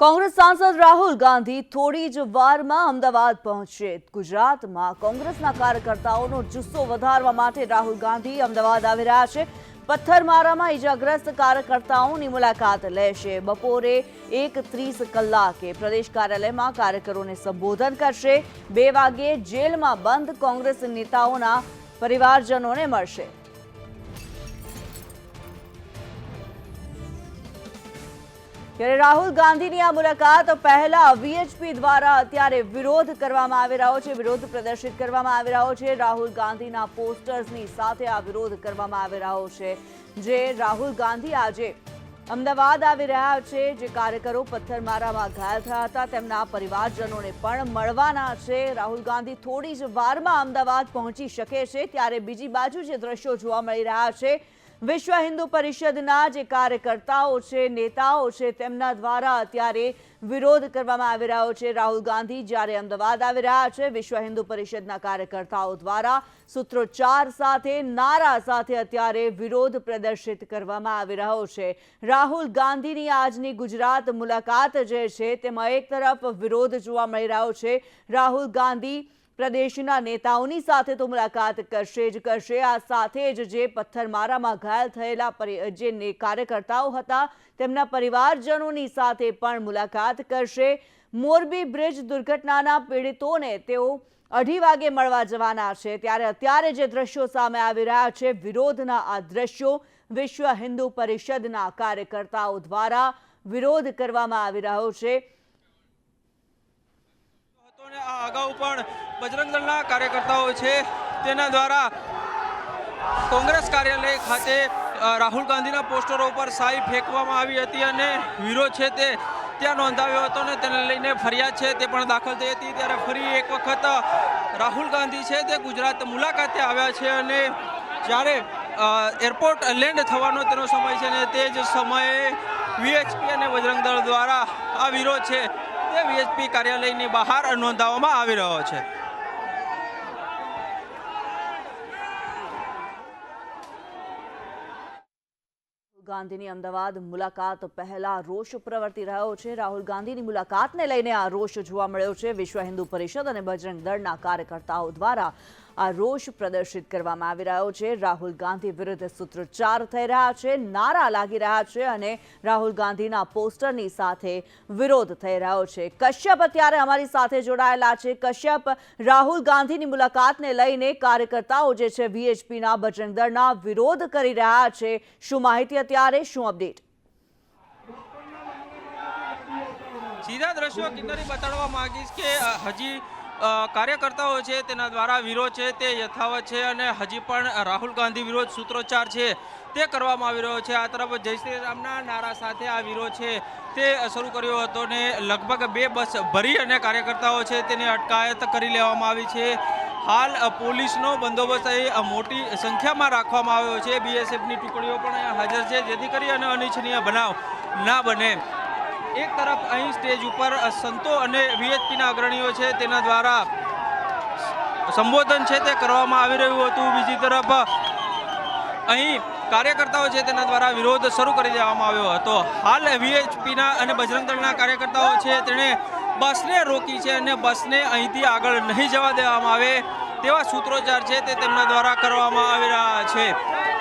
કોંગ્રેસ સાંસદ રાહુલ ગાંધી થોડી જ વારમાં અમદાવાદ પહોંચશે ગુજરાતમાં કોંગ્રેસના કાર્યકર્તાઓનો જુસ્સો વધારવા માટે રાહુલ ગાંધી અમદાવાદ આવી રહ્યા છે. પથ્થરમારામાં ઇજાગ્રસ્ત કાર્યકર્તાઓની મુલાકાત લેશે. બપોરે એક ત્રીસ કલાકે પ્રદેશ કાર્યાલયમાં કાર્યકરોને સંબોધન કરશે. બે વાગ્યે જેલમાં બંધ કોંગ્રેસ નેતાઓના પરિવારજનોને મળશે. ત્યારે રાહુલ ગાંધીની આ મુલાકાત, પહેલા વીએચપી દ્વારા અત્યારે વિરોધ કરવામાં આવી રહ્યો છે, વિરોધ પ્રદર્શિત કરવામાં આવી રહ્યો છે. રાહુલ ગાંધીના પોસ્ટર્સની સાથે આ વિરોધ કરવામાં આવી રહ્યો છે. જે રાહુલ ગાંધી આજે અમદાવાદ આવી રહ્યા છે, જે કાર્યકરો પથ્થરમારામાં ઘાયલ થયા હતા. તેમના પરિવારજનોને પણ મળવાના છે. રાહુલ ગાંધી થોડી જ વારમાં અમદાવાદ પહોંચી શકે છે, ત્યારે બીજી બાજુ જે દ્રશ્યો જોવા મળી રહ્યા છે વિશ્વ હિન્દુ પરિષદના જે કાર્યકર્તાઓ છે, નેતાઓ છે, તેમના દ્વારા અત્યારે વિરોધ કરવામાં આવી રહ્યો છે. રાહુલ ગાંધી જ્યારે અમદાવાદ આવી રહ્યા છે, વિશ્વ હિન્દુ પરિષદના કાર્યકર્તાઓ દ્વારા સૂત્રોચ્ચાર સાથે, નારા સાથે અત્યારે વિરોધ પ્રદર્શિત કરવામાં આવી રહ્યો છે. રાહુલ ગાંધીની આજની ગુજરાત મુલાકાત જે છે, તેમાં એક તરફ વિરોધ જોવા મળી રહ્યો છે. રાહુલ ગાંધી પ્રદેશના નેતાઓની સાથે તો મુલાકાત કરશે જ કરશે. આ સાથે જ જે પથ્થરમારામાં ઘાયલ થયેલા જે કાર્યકર્તાઓ હતા, તેમના પરિવારજનોની સાથે પણ મુલાકાત કરશે. મોરબી બ્રિજ દુર્ઘટનાના પીડિતોને તેઓ અઢી વાગે મળવા જવાના છે. ત્યારે અત્યારે જે દ્રશ્યો સામે આવી રહ્યા છે, વિરોધના આ દ્રશ્યો વિશ્વ હિન્દુ પરિષદના કાર્યકર્તાઓ દ્વારા વિરોધ કરવામાં આવી રહ્યો છે. અને આ અગાઉ પણ બજરંગ દળના કાર્યકર્તાઓ છે, તેના દ્વારા કોંગ્રેસ કાર્યાલય ખાતે રાહુલ ગાંધીના પોસ્ટરો ઉપર સાઈ ફેંકવામાં આવી હતી અને વિરોધ છે તે ત્યાં નોંધાવ્યો હતો ને તેને લઈને ફરિયાદ છે તે પણ દાખલ થઈ હતી. ત્યારે ફરી એક વખત રાહુલ ગાંધી છે તે ગુજરાત મુલાકાતે આવ્યા છે અને જ્યારે એરપોર્ટ લેન્ડ થવાનો તેનો સમય છે ને તે જ સમયે વીએચપી અને બજરંગ દળ દ્વારા આ વિરોધ છે તે વીએચપી કાર્યાલયની બહાર નોંધાવવામાં આવી રહ્યો છે. ગાંધીની અમદાવાદ મુલાકાત પહેલા રોષ પ્રવર્તી રહ્યો છે. રાહુલ ગાંધીની મુલાકાતને લઈને આ રોષ જોવા મળ્યો છે. વિશ્વ હિન્દુ પરિષદ અને બજરંગ દળના કાર્યકર્તાઓ દ્વારા આ રોષ પ્રદર્શિત કરવામાં આવી રહ્યો છે. રાહુલ ગાંધી વિરુદ્ધ સૂત્રોચ્ચાર થઈ રહ્યા છે, નારા લાગી રહ્યા છે અને રાહુલ ગાંધીના પોસ્ટરની સાથે વિરોધ થઈ રહ્યો છે. કશ્યપ અત્યારે અમારી સાથે જોડાયેલા છે. કશ્યપ, રાહુલ ગાંધીની મુલાકાતને લઈને કાર્યકર્તાઓ જે છે વીએચપીના બજરંગ દળના વિરોધ કરી રહ્યા છે. શું માહિતી અત્યારે? શું અપડેટ? સીધા દ્રશ્યો કિન્નરી બતાડવા માંગીશ કે હજી કાર્યકર્તાઓ છે, તેના દ્વારા વિરોધ છે, તે યથાવત છે અને હજી પણ રાહુલ ગાંધી વિરોધ સૂત્રોચ્ચાર છે, તે કરવામાં આવી રહ્યો છે. આ તરફ જય શ્રી રામના નારા સાથે આ વિરોધ છે, તે શરૂ કર્યો હતો ને લગભગ બે બસ ભરી અને કાર્યકર્તાઓ છે, તેની અટકાયત કરી લેવામાં આવી છે. હાલ પોલીસનો બંદોબસ્ત અહીં મોટી સંખ્યામાં રાખવામાં આવ્યો છે. બીએસએફની ટુકડીઓ પણ અહીંયા હાજર છે, જેથી કરી અને અનિચ્છનીય બનાવ ના બને. એક તરફ અહીં સ્ટેજ ઉપર સંતો અને વીએચપીના અગ્રણીઓ છે, તેના દ્વારા સંબોધન છે તે કરવામાં આવી રહ્યું હતું. બીજી તરફ અહીં કાર્યકર્તાઓ છે તેના દ્વારા વિરોધ શરૂ કરી દેવામાં આવ્યો હતો. હાલ વીએચપીના અને બજરંગ દળના કાર્યકર્તાઓ છે, તેણે બસને રોકી છે અને બસને અહીંથી આગળ નહીં જવા દેવામાં આવે તેવા સૂત્રોચ્ચાર છે તે તેમના દ્વારા કરવામાં આવી રહ્યા છે.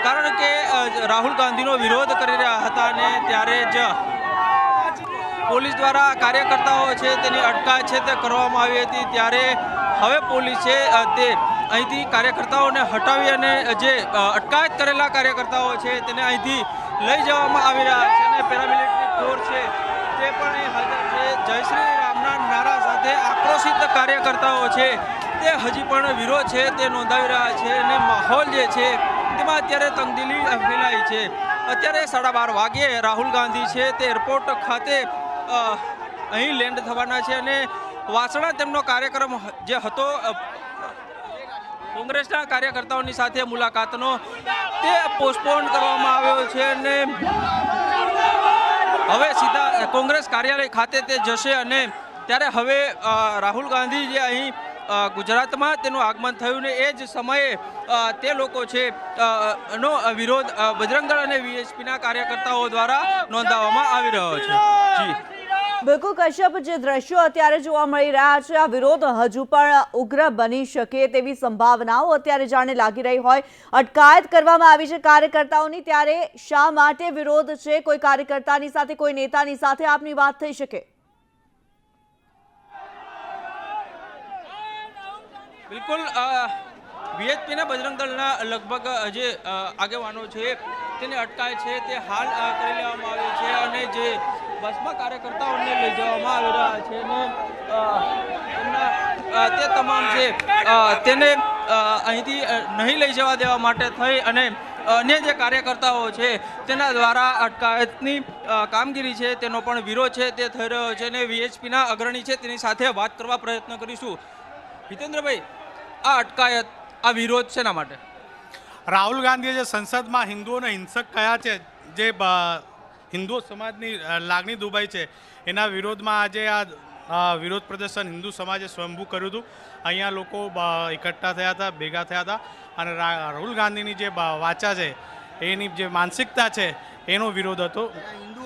કારણ કે રાહુલ ગાંધીનો વિરોધ કરી રહ્યા હતા અને ત્યારે જ પોલીસ દ્વારા કાર્યકર્તાઓ છે તેની અટકાયત છે તે કરવામાં આવી હતી ત્યારે હવે પોલીસ છે તે અહીંથી કાર્યકર્તાઓને હટાવી અને જે અટકાયત કરેલા કાર્યકર્તાઓ છે તેને અહીંથી લઈ જવામાં આવી રહ્યા છે અને પેરામિલિટરી ફોર્સ છે તે પણ અહીં હાજર છે. જય શ્રી રામના નારા સાથે આક્રોશિત કાર્યકર્તાઓ છે તે હજી પણ વિરોધ છે, તે નોંધાવી રહ્યા છે અને માહોલ જે છે તેમાં અત્યારે તંગદીલી ફેલાઈ છે. અત્યારે સાડા બાર વાગ્યે રાહુલ ગાંધી છે તે એરપોર્ટ ખાતે અહીં લેન્ડ થવાના છે અને વાસણા તેમનો કાર્યક્રમ જે હતો કોંગ્રેસના કાર્યકર્તાઓની સાથે મુલાકાતનો, તે પોસ્ટપોન કરવામાં આવ્યો છે અને હવે સીધા કોંગ્રેસ કાર્યાલય ખાતે તે જશે અને ત્યારે હવે રાહુલ ગાંધી જે અહીં ગુજરાતમાં તેનું આગમન થયું ને એ જ સમયે તે લોકો છે નો વિરોધ બજરંગદળ અને વીએચપીના કાર્યકર્તાઓ દ્વારા નોંધાવવામાં આવી રહ્યો છે. જી. બિલકુલ કશ્યપ, જે દ્રશ્યો અત્યારે જોવા મળી રહ્યા છે, આ વિરોધ હજુ પણ ઉગ્ર બની શકે તેવી સંભાવનાઓ અત્યારે જાણે લાગી રહી હોય. અટકાયત કરવામાં આવી છે કાર્યકર્તાઓની, ત્યારે શા માટે વિરોધ છે? કોઈ કાર્યકર્તાની સાથે, કોઈ નેતાની સાથે આપની વાત થઈ શકે? બિલકુલ વીએચપીના બજરંગ દળના લગભગ જે આગેવાનો છે, તેને અટકાય છે, તે હાલ કરી લેવામાં આવી છે અને જે બસમાં કાર્યકર્તાઓને લઈ જવામાં આવી રહ્યા છે અને તે તમામ છે તેને અહીંથી નહીં લઈ જવા દેવા માટે થઈ અને અન્ય જે કાર્યકર્તાઓ છે તેના દ્વારા અટકાયતની કામગીરી છે, તેનો પણ વિરોધ છે, તે થઈ રહ્યો છે અને વીએચપીના અગ્રણી છે, તેની સાથે વાત કરવા પ્રયત્ન કરીશું. હિતેન્દ્રભાઈ, આ અટકાયત, આ વિરોધ શેના માટે? રાહુલ ગાંધીએ જે સંસદમાં હિન્દુઓને હિંસક કયા છે, જે હિન્દુ સમાજની લાગણી દુભાઈ છે. એના વિરોધમાં આજે આ વિરોધ પ્રદર્શન હિન્દુ સમાજે સ્વયંભૂ કર્યું હતું. અહીંયા લોકો એકઠા થયા હતા, ભેગા થયા હતા. અને રાહુલ ગાંધીની જે વાચા છે, એની જે માનસિકતા છે, એનો વિરોધ હતો.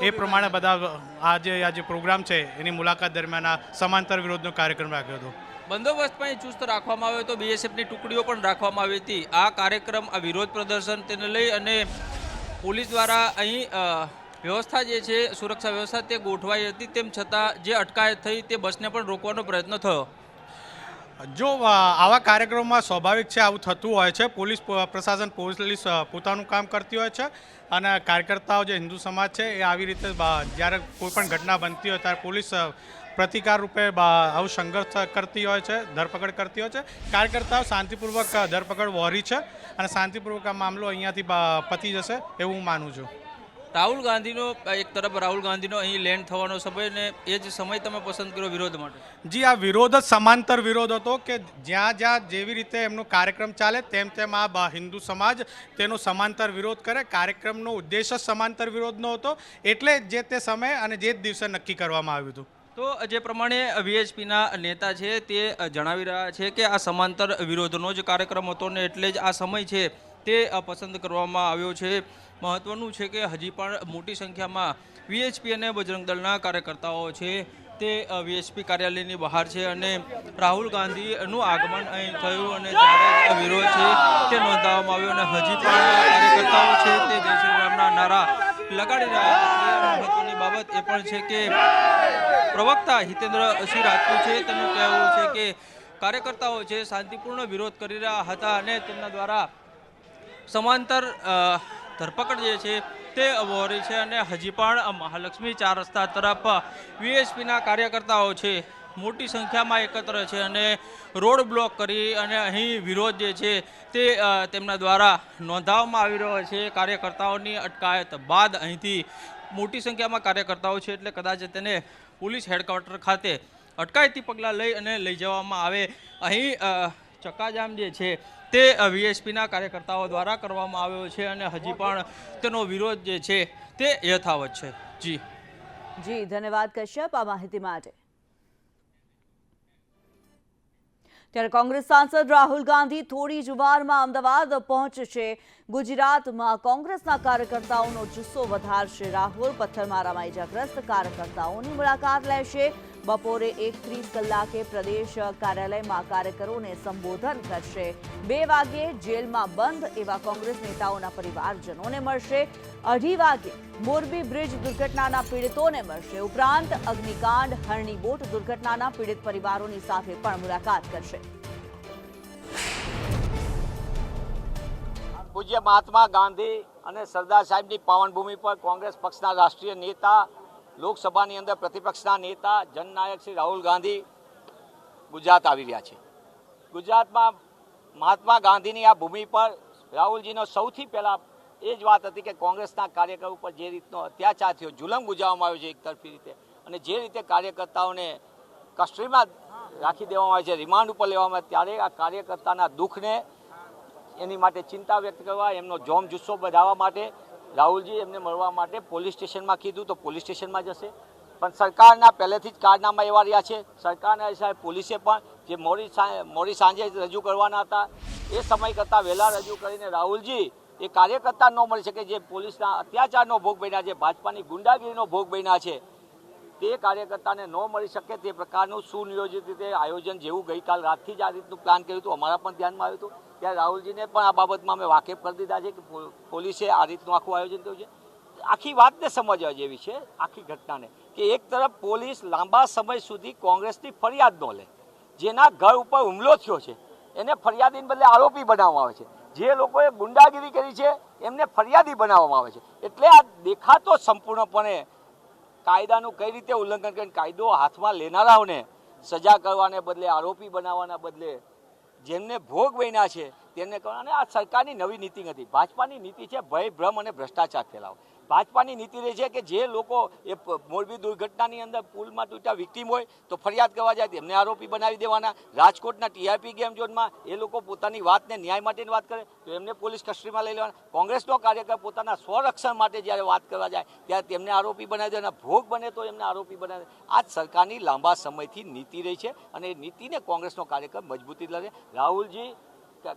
એ પ્રમાણે બધા આજે આ જે પ્રોગ્રામ છે, એની મુલાકાત દરમિયાન આ સમાંતર વિરોધનો કાર્યક્રમ રાખ્યો હતો. બંદોબસ્ત પણ ચુસ્ત રાખવામાં આવ્યો હતો. બીએસએફની ટુકડીઓ પણ રાખવામાં આવી હતી. આ કાર્યક્રમ, આ વિરોધ પ્રદર્શન તેને લઈ અને પોલીસ દ્વારા અહીં વ્યવસ્થા જે છે, સુરક્ષા વ્યવસ્થા તે ગોઠવાઈ હતી, તેમ છતાં જે અટકાયત થઈ તે બસને પણ રોકવાનો પ્રયત્ન થયો. જો આવા કાર્યક્રમમાં સ્વાભાવિક છે, આવું થતું હોય છે, પોલીસ પ્રશાસન, પોલીસ પોતાનું કામ કરતી હોય છે, અને કાર્યકર્તાઓ જે હિન્દુ સમાજ છે, એ આવી રીતે જ્યારે કોઈ પણ ઘટના બનતી હોય, ત્યારે પોલીસ પ્રતિકાર રૂપે આવું સંઘર્ષ કરતી હોય છે, ધરપકડ કરતી હોય છે. કાર્યકર્તાઓ શાંતિપૂર્વક ધરપકડ વહોરી છે, અને શાંતિપૂર્વક આ મામલો અહીંયાથી પતી જશે, એવું હું માનું છું. રાહુલ ગાંધીનો એક તરફ રાહુલ ગાંધીનો અહીં લેન્ડ થવાનો સમય ને એ જ સમય તમે પસંદ કર્યો વિરોધ માટે? જી આ વિરોધ જ સમાંતર વિરોધ હતો કે જ્યાં જ્યાં જેવી રીતે એમનો કાર્યક્રમ ચાલે તેમ તેમ આ હિન્દુ સમાજ તેનો સમાંતર વિરોધ કરે. કાર્યક્રમનો ઉદ્દેશ જ સમાંતર વિરોધનો હતો. એટલે જ જે તે સમય અને જે જ દિવસે નક્કી કરવામાં આવ્યું હતું. તો જે પ્રમાણે વીએચપીના નેતા છે તે જણાવી રહ્યા છે કે આ સમાંતર વિરોધનો જ કાર્યક્રમ હતો ને એટલે જ આ સમય છે. તે પસંદ કરવામાં આવ્યો છે. મહત્વનું છે કે હજી પણ મોટી સંખ્યામાં વીએચપી અને બજરંગ દળના કાર્યકર્તાઓ છે. તે વીએચપી કાર્યાલયની બહાર છે અને રાહુલ ગાંધીનું આગમન અહીં થયું અને ત્યારે વિરોધ છે તે નોંધાવવામાં આવ્યો અને હજી પણ કાર્યકર્તાઓ છે તે જય રામના નારા લગાડી રહ્યા મહત્વની બાબત એ પણ છે કે પ્રવક્તા હિતેન્દ્રસિંહ રાજપૂત છે. તેમનું કહેવું છે કે કાર્યકર્તાઓ છે શાંતિપૂર્ણ વિરોધ કરી રહ્યા હતા અને તેમના દ્વારા સમાંતર ધરપકડ જે છે તે વહોરી છે અને હજી પણ મહાલક્ષ્મી ચાર રસ્તા તરફ વીએસપીના કાર્યકર્તાઓ છે, મોટી સંખ્યામાં એકત્ર છે અને રોડ બ્લોક કરી અને અહીં વિરોધ જે છે તે તેમના દ્વારા નોંધાવવામાં આવી રહ્યો છે. કાર્યકર્તાઓની અટકાયત બાદ અહીંથી મોટી સંખ્યામાં કાર્યકર્તાઓ છે એટલે કદાચ તેને પોલીસ હેડક્વાર્ટર ખાતે અટકાયતી પગલાં લઈ અને લઈ જવામાં આવે. અહીં ચક્કાજામ જે છે તે વીએસપીના કાર્યકર્તાઓ દ્વારા કરવામાં આવ્યો છે અને હજી પણ તેનો વિરોધ જે છે તે યથાવત છે. જી. જી, ધન્યવાદ કશ્યપ આ માહિતી માટે. ત્યારે કોંગ્રેસ સાંસદ રાહુલ ગાંધી થોડી જ વારમાં અમદાવાદ પહોંચશે. ગુજરાતમાં કોંગ્રેસના કાર્યકર્તાઓનો જુસ્સો વધારશે. રાહુલ પથ્થરમારામાં ઇજાગ્રસ્ત કાર્યકર્તાઓની મુલાકાત લેશે. બપોરે એક ત્રીસ કલાકે પ્રદેશ કાર્યાલયમાં કાર્યકરોને સંબોધન કરશે. બે વાગે જેલમાં બંધ એવા કોંગ્રેસ નેતાઓના પરિવારજનોને મળશે. અઢી વાગે મોરબી બ્રિજ દુર્ઘટનાના પીડિતોને મળશે. ઉપરાંત અગ્નિકાંડ, હરણી બોટ દુર્ઘટનાના પીડિત પરિવારોની સાથે પણ મુલાકાત કરશે. પૂજ્ય મહાત્મા ગાંધી અને સરદાર સાહેબની પાવનભૂમિ પર કોંગ્રેસ પક્ષના રાષ્ટ્રીય નેતા લોકસભાની અંદર પ્રતિપક્ષના નેતા, જનનાયક શ્રી રાહુલ ગાંધી ગુજરાત આવી રહ્યા છે. ગુજરાતમાં મહાત્મા ગાંધીની આ ભૂમિ પર રાહુલજીનો સૌથી પહેલાં એ જ વાત હતી કે કોંગ્રેસના કાર્યકર ઉપર જે રીતનો અત્યાચાર થયો, જુલમ ગુજારવામાં આવ્યો છે એક તરફી રીતે, અને જે રીતે કાર્યકર્તાઓને કસ્ટડીમાં રાખી દેવામાં આવે છે, રિમાન્ડ ઉપર લેવામાં આવે, ત્યારે આ કાર્યકર્તાના દુઃખને એની માટે ચિંતા વ્યક્ત કરવા, એમનો જોમ જુસ્સો બધાવવા માટે રાહુલજી એમને મળવા માટે પોલીસ સ્ટેશનમાં કીધું તો પોલીસ સ્ટેશનમાં જશે. પણ સરકારના પહેલેથી જ કારનામા એવા રહ્યા છે. સરકારના સાહેબ પોલીસે પણ જે મોડી મોડી સાંજે રજૂ કરવાના હતા, એ સમય કરતાં વહેલા રજૂ કરીને રાહુલજી એ કાર્યકર્તા ન મળી શકે જે પોલીસના અત્યાચારનો ભોગ બન્યા છે, ભાજપાની ગુંડાગીરીનો ભોગ બન્યા છે. તે કાર્યકર્તાને ન મળી શકે તે પ્રકારનું સુનિયોજિત રીતે આયોજન જેવું ગઈકાલ રાતથી જ આ રીતનું પ્લાન કર્યું હતું. અમારા પણ ધ્યાનમાં આવ્યું હતું. ત્યારે રાહુલજીને પણ આ બાબતમાં અમે વાકેફ કરી દીધા છે કે પોલીસે આ રીતનું આખું આયોજન કર્યું છે. આખી વાતને સમજવા જેવી છે, આખી ઘટનાને, કે એક તરફ પોલીસ લાંબા સમય સુધી કોંગ્રેસની ફરિયાદ ન લે, જેના ઘર ઉપર હુમલો થયો છે, એને ફરિયાદીને બદલે આરોપી બનાવવામાં આવે છે. જે લોકોએ ગુંડાગીરી કરી છે, એમને ફરિયાદી બનાવવામાં આવે છે. એટલે આ દેખાતો સંપૂર્ણપણે કાયદાનું કઈ રીતે ઉલ્લંઘન કરીને કાયદો હાથમાં લેનારાઓને સજા કરવાને બદલે, આરોપી બનાવવાના બદલે જેમને ભોગ બન્યા છે, તેમને કહો અને આ સરકારની નવી નીતિ નથી. ભાજપાની નીતિ છે ભય, ભ્રમ અને ભ્રષ્ટાચાર ફેલાવો. ભાજપાની નીતિ રહે છે કે જે લોકો એ મોરબી દુર્ઘટનાની અંદર પુલમાં તૂટ્યા વિક્ટીમ હોય તો ફરિયાદ કરવા જાય તેમને આરોપી બનાવી દેવાના. રાજકોટના ટીઆરપી ગેમ ઝોનમાં એ લોકો પોતાની વાતને ન્યાય માટેની વાત કરે, તો એમને પોલીસ કસ્ટડીમાં લઈ લેવાના. કોંગ્રેસનો કાર્યકર પોતાના સ્વરક્ષણ માટે જ્યારે વાત કરવા જાય, ત્યારે તેમને આરોપી બનાવી દેવાના. ભોગ બને તો એમને આરોપી બનાવે આ સરકારની લાંબા સમયથી નીતિ રહી છે અને એ નીતિને કોંગ્રેસનો કાર્યકર મજબૂતી લડે રાહુલજી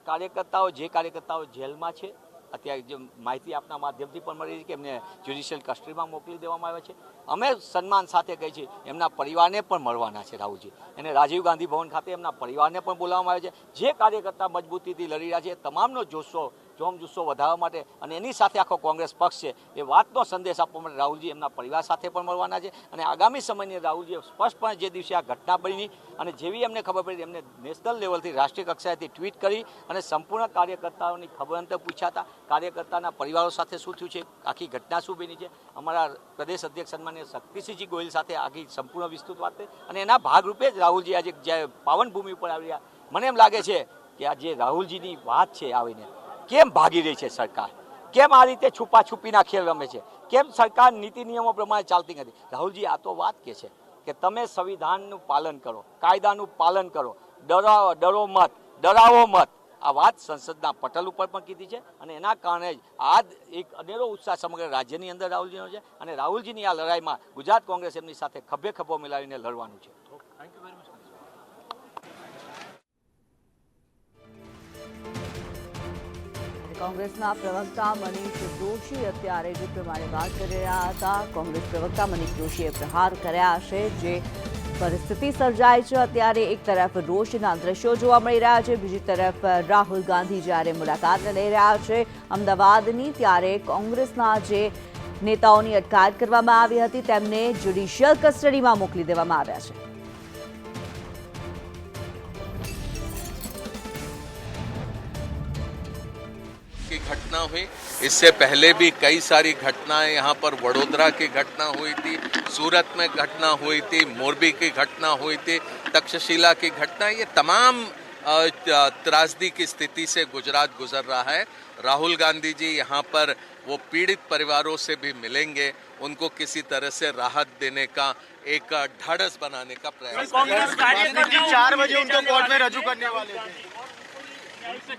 કાર્યકર્તાઓ, જે કાર્યકર્તાઓ જેલમાં છે અત્યારે જે માહિતી આપના માધ્યમથી પણ મળી છે કે એમને જ્યુડિશિયલ કસ્ટડીમાં મોકલી દેવામાં આવ્યા છે. અમે સન્માન સાથે કહી છીએ, એમના પરિવારને પણ મળવાના છે રાહુલજી. અને રાજીવ ગાંધી ભવન ખાતે એમના પરિવારને પણ બોલાવવામાં આવે છે. જે કાર્યકર્તા મજબૂતીથી લડી રહ્યા છે તમામનો જોશો જોમ જુસ્સો વધારવા માટે અને એની સાથે આખો કોંગ્રેસ પક્ષ છે, એ વાતનો સંદેશ આપવા માટે રાહુલજી એમના પરિવાર સાથે પણ મળવાના છે. અને આગામી સમયની રાહુલજીએ સ્પષ્ટપણે જે દિવસે આ ઘટના બની અને જેવી એમને ખબર પડી એમને નેશનલ લેવલથી રાષ્ટ્રીય કક્ષાએથી ટ્વીટ કરી અને સંપૂર્ણ કાર્યકર્તાઓની ખબર અંતર પૂછ્યા કાર્યકર્તાના પરિવારો સાથે શું થયું છે, આખી ઘટના શું બની છે? અમારા પ્રદેશ અધ્યક્ષ સન્માન્ય શક્તિસિંહજી ગોહિલ સાથે આખી સંપૂર્ણ વિસ્તૃત વાત અને એના ભાગરૂપે જ રાહુલજી આજે જે પાવન ભૂમિ ઉપર આવી રહ્યા મને એમ લાગે છે કે આ જે રાહુલજીની વાત છે આવીને કેમ ભાગી રહી છે સરકાર? કેમ આ રીતે છુપા છુપીના ખેલ રમે છે? કેમ સરકાર નીતિ નિયમો પ્રમાણે ચાલતી નથી? રાહુલજી, આ તો વાત કે છે કે તમે સંવિધાનનું પાલન કરો, કાયદાનું પાલન કરો, ડરાવો, ડરો મત, ડરાવો મત. આ વાત સંસદના પટલ ઉપર પણ કીધી છે અને એના કારણે જ આ એક અનેરો ઉત્સાહ સમગ્ર રાજ્યની અંદર રાહુલજીનો છે અને રાહુલજીની આ લડાઈમાં ગુજરાત કોંગ્રેસ એમની સાથે ખભે ખભો મિલાવીને લડવાનું છે. કોંગ્રેસના પ્રવક્તા મનીષ જોશી અત્યારે જે પ્રમાણે વાત કરી રહ્યા હતા. કોંગ્રેસ પ્રવક્તા મનીષ જોશીએ પ્રહાર કર્યા છે જે પરિસ્થિતિ સર્જાય છે. અત્યારે એક તરફ રોષના દ્રશ્યો જોવા મળી રહ્યા છે, બીજી તરફ રાહુલ ગાંધી જ્યારે મુલાકાત લઈ રહ્યા છે અમદાવાદની, ત્યારે કોંગ્રેસના જે નેતાઓની અટકાયત કરવામાં આવી હતી, તેમને જ્યુડિશિયલ કસ્ટડીમાં મોકલી દેવામાં આવ્યા છે. घटना हुई। इससे पहले भी कई सारी घटनाएँ यहाँ पर वडोदरा की घटना हुई थी सूरत में घटना हुई थी मोरबी की घटना हुई थी तक्षशिला की घटना। ये तमाम त्रासदी की स्थिति से गुजरात गुजर रहा है। राहुल गांधी जी यहाँ पर वो पीड़ित परिवारों से भी मिलेंगे। उनको किसी तरह से राहत देने का एक ढाढ़स बनाने का प्रयास कांग्रेस कार्यकर्ता चार बजे उनको कोर्ट में रजू करने वाले थे।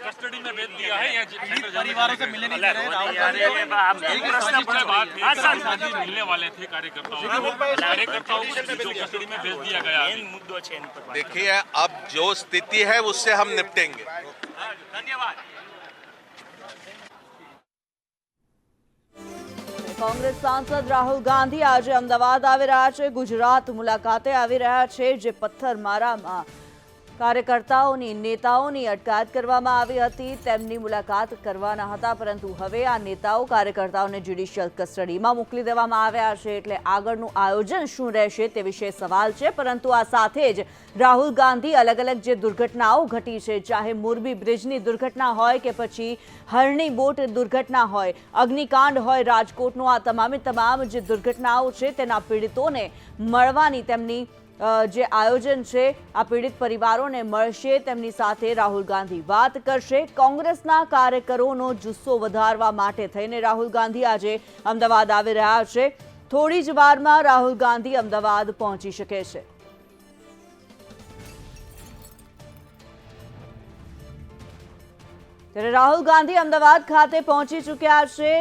कस्टडी में भेज दिया है या सेंट्रल जेल में परिवारों से मिलने नहीं दे रहे राहुल गांधी एक प्रश्न पूछा बात है राहुल गांधी मिलने वाले थे कार्यकर्ताओं को कार्यकर्ताओं को जो कस्टडी में भेज दिया गया अभी। मुद्दों છે એની પર देखिए अब जो स्थिति है उससे हम निपटेंगे ધન્યવાદ કોંગ્રેસ સાંસદ રાહુલ ગાંધી આજે અમદાવાદ આવી રહ્યા છે ગુજરાત મુલાકાતે આવી રહ્યા છે જે પથ્થરમારામાં કાર્યકર્તાઓની, નેતાઓની અટકાયત કરવામાં આવી હતી. તેમની મુલાકાત કરવાના હતા, પરંતુ હવે આ નેતાઓ કાર્યકર્તાઓને જ્યુડિશિયલ કસ્ટડીમાં મોકલી દેવામાં આવ્યા છે. એટલે આગળનું આયોજન શું રહેશે તે વિશે સવાલ છે, પરંતુ આ સાથે જ રાહુલ ગાંધી અલગ અલગ જે દુર્ઘટનાઓ ઘટી છે, ચાહે મોરબી બ્રિજની દુર્ઘટના હોય કે પછી હરણી બોટ દુર્ઘટના હોય, અગ્નિકાંડ હોય, રાજકોટનું આ તમામે તમામ જે દુર્ઘટનાઓ છે, તેના પીડિતોને મળવાની તેમની જે આયોજન છે, આ પીડિત પરિવારોને મળશે. તેમની સાથે રાહુલ ગાંધી વાત કરશે. કોંગ્રેસના કાર્યકરોનો જુસ્સો વધારવા માટે થઈને રાહુલ ગાંધી આજે અમદાવાદ આવી રહ્યા છે. થોડી જ વારમાં રાહુલ ગાંધી અમદાવાદ પહોંચી શકે છે. ત્યારે રાહુલ ગાંધી અમદાવાદ ખાતે પહોંચી ચૂક્યા છે.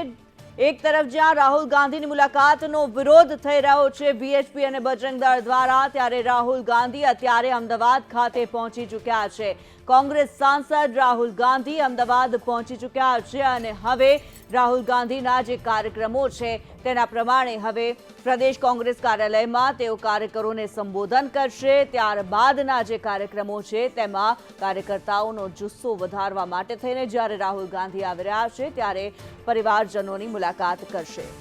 એક તરફ જ્યાં રાહુલ ગાંધીની મુલાકાતનો વિરોધ થઈ રહ્યો છે બીએચપી અને બજરંગ દળ દ્વારા, ત્યારે રાહુલ ગાંધી અત્યારે અમદાવાદ ખાતે પહોંચી ચૂક્યા છે. કોંગ્રેસ સાંસદ રાહુલ ગાંધી અમદાવાદ પહોંચી ચૂક્યા છે અને હવે રાહુલ ગાંધીના જે કાર્યક્રમો છે તેના પ્રમાણે હવે પ્રદેશ કોંગ્રેસ કાર્યાલયમાં તેઓ કાર્યકરોને સંબોધન કરશે. ત્યારબાદના જે કાર્યક્રમો છે તેમાં કાર્યકર્તાઓનો જુસ્સો વધારવા માટે થઈને જ્યારે રાહુલ ગાંધી આવી રહ્યા છે ત્યારે પરિવારજનોની મુલાકાત કરશે.